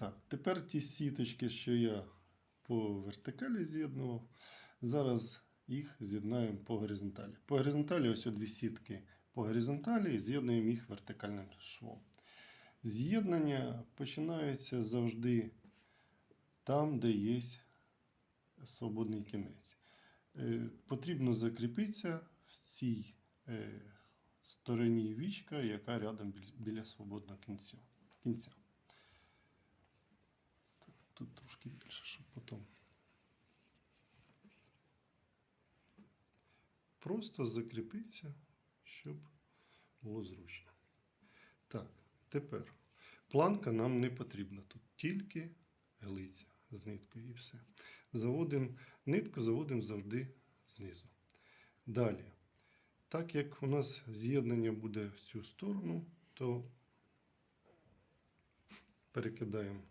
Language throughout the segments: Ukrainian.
Так, тепер ті сіточки, що я по вертикалі з'єднував, зараз їх з'єднаємо по горизонталі. По горизонталі ось дві сітки по горизонталі і з'єднуємо їх вертикальним швом. З'єднання починається завжди там, де є свободний кінець. Е, Потрібно закріпитися в цій е, стороні вічка, яка рядом біля свободного кінця. Тут трошки більше, щоб потім. Просто закріпитися, щоб було зручно. Так, тепер планка нам не потрібна. Тут тільки глиця з ниткою і все. Заводимо нитку, заводимо завжди знизу. Далі. Так як у нас з'єднання буде в цю сторону, то перекидаємо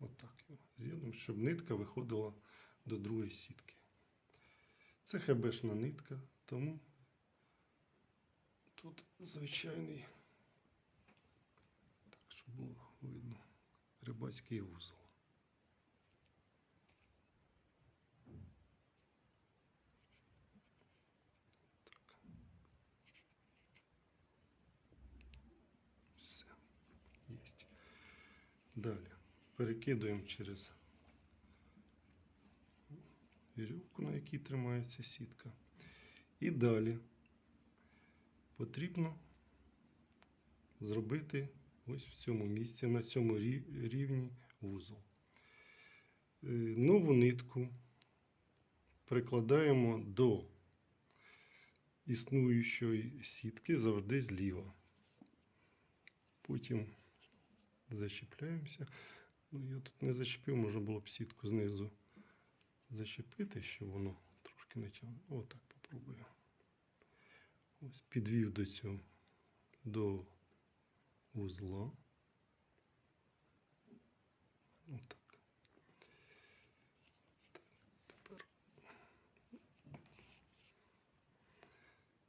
отак. Його з'єднуємо, щоб нитка виходила до другої сітки. Це хебешна нитка, тому тут звичайний, так, щоб було видно, рибацький вузол. Далі перекидуємо через вірьовку, на якій тримається сітка. І далі потрібно зробити ось в цьому місці, на цьому рівні вузол. Е, Нову нитку прикладаємо до існуючої сітки завжди зліва. Потім зачіпляємося. Ну, я тут не зачепив, можна було б сітку знизу зачепити, щоб воно трошки не тягне. Отак попробую. Ось підвів до цього до вузла. Отак. Тепер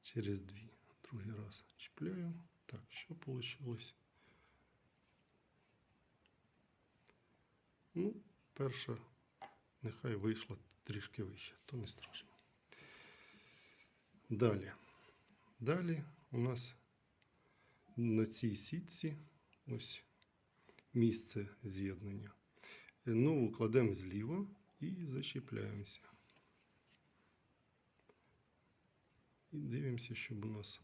через дві. Другий раз чіпляю. Так, що вийшло? Ну, перша нехай вийшла трішки вище, то не страшно. Далі. Далі у нас на цій сітці ось місце з'єднання. Нову кладемо зліва і зачіпляємося. І дивимося, щоб у нас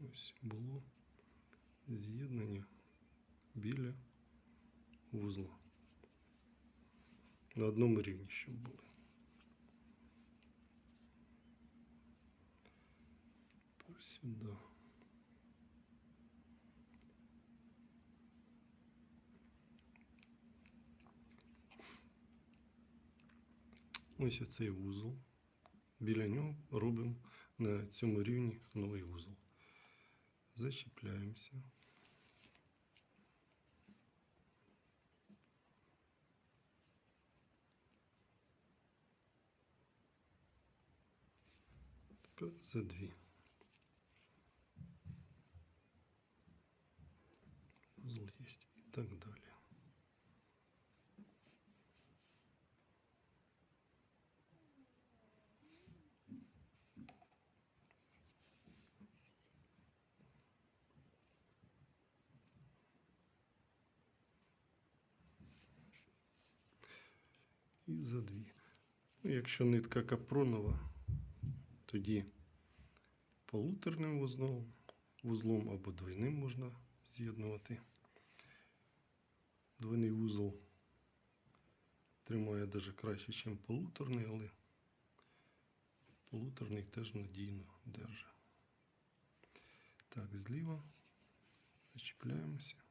ось було з'єднання біля вузла. На одному рівні, щоб були. Тепер сюди. Ось оцей вузол. Біля нього робимо на цьому рівні новий вузол. Зачіпляємося. За дві. Вузол є і так далі. І за дві. Ну, якщо нитка капронова, тоді полуторним вузлом, вузлом або двойним можна з'єднувати. Двойний вузол тримає навіть краще, ніж полуторний, але полуторний теж надійно держить. Так, зліва зачіпляємося.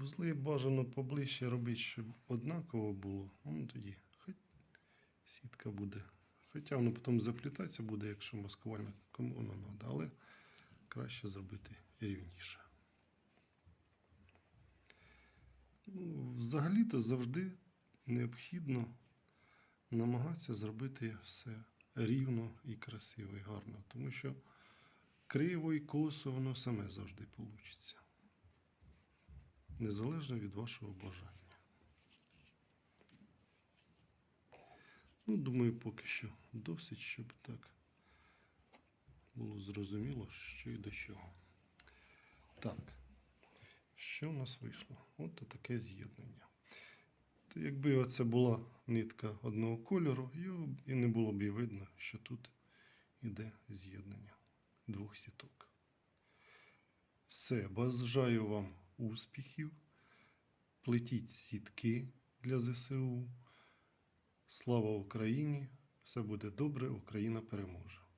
Вузли бажано поближче робити, щоб однаково було. Ну тоді хоч сітка буде. Хоча воно потім заплітатися буде, якщо маскувальне, кому воно треба, але краще зробити рівніше. Ну, взагалі-то завжди необхідно намагатися зробити все рівно і красиво, і гарно. Тому що криво і косо воно саме завжди вийде. Незалежно від вашого бажання. Ну, думаю, поки що досить, щоб так було зрозуміло, що і до чого. Так, що в нас вийшло? От таке з'єднання. Якби оце була нитка одного кольору, його і не було б і видно, що тут іде з'єднання двох сіток. Все, бажаю вам успіхів. Плетіть сітки для ЗСУ. Слава Україні! Все буде добре, Україна переможе.